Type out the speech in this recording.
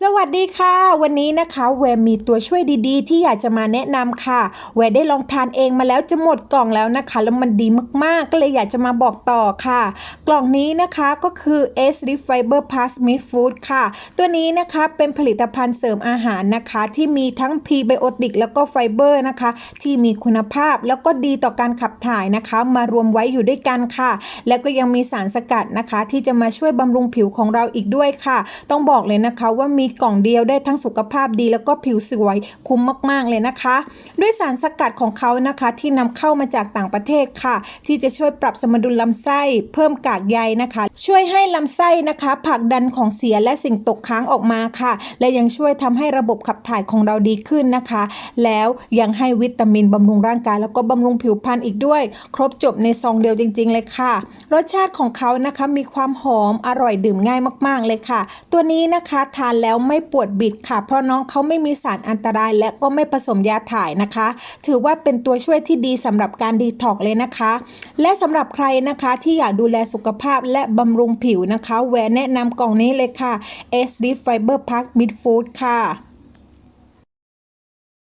สวัสดีค่ะ วันนี้นะคะแวร์มีตัวช่วยดีๆ ที่อยากจะมาแนะนำค่ะ แวร์ได้ลองทานเองมาแล้วจะหมดกล่องแล้วนะคะ แล้วมันดีมากๆ ก็เลยอยากจะมาบอกต่อค่ะ กล่องนี้นะคะก็คือ S r i Fiber Plus Meat Food ค่ะ ตัวนี้นะคะเป็นผลิตภัณฑ์เสริมอาหารนะคะ ที่มีทั้งพรีไบโอติกแล้วก็ไฟเบอร์นะคะ ที่มีคุณภาพแล้วก็ดีต่อการขับถ่ายนะคะ มารวมไว้อยู่ด้วยกันค่ะ แล้วก็ยังมีสารสกัดนะคะ ที่จะมาช่วยบำรุงผิวของเราอีกด้วยค่ะ ต้องบอกเลยนะคะว่ามีกล่องเดียวได้ทั้งสุขภาพดีแล้วก็ผิวสวยคุ้มมาก ๆ เลยนะคะ ด้วยสารสกัดของเขานะคะที่นำเข้ามาจากต่างประเทศค่ะ ที่จะช่วยปรับสมดุลลำไส้ เพิ่มกากใยนะคะ ช่วยให้ลำไส้นะคะผลักดันของเสียและสิ่งตกค้างออกมาค่ะ และยังช่วยทำให้ระบบขับถ่ายของเราดีขึ้นนะคะ แล้วยังให้วิตามินบำรุงร่างกายแล้วก็บำรุงผิวพรรณอีกด้วย ครบจบในซองเดียวจริง ๆ เลยค่ะ รสชาติของเขานะคะมีความหอมอร่อยดื่มง่ายมาก ๆ เลยค่ะ ตัวนี้นะคะทานแล้วไม่ปวดบิดค่ะ เพราะน้องเขาไม่มีสารอันตรายและก็ไม่ผสมยาถ่ายนะคะ ถือว่าเป็นตัวช่วยที่ดีสำหรับการดีท็อกเลยนะคะ และสำหรับใครนะคะที่อยากดูแลสุขภาพและบำรุงผิวนะคะแหวนแนะนำกล่องนี้เลยค่ะ S d Fiber Plus Mid Food ค่ะ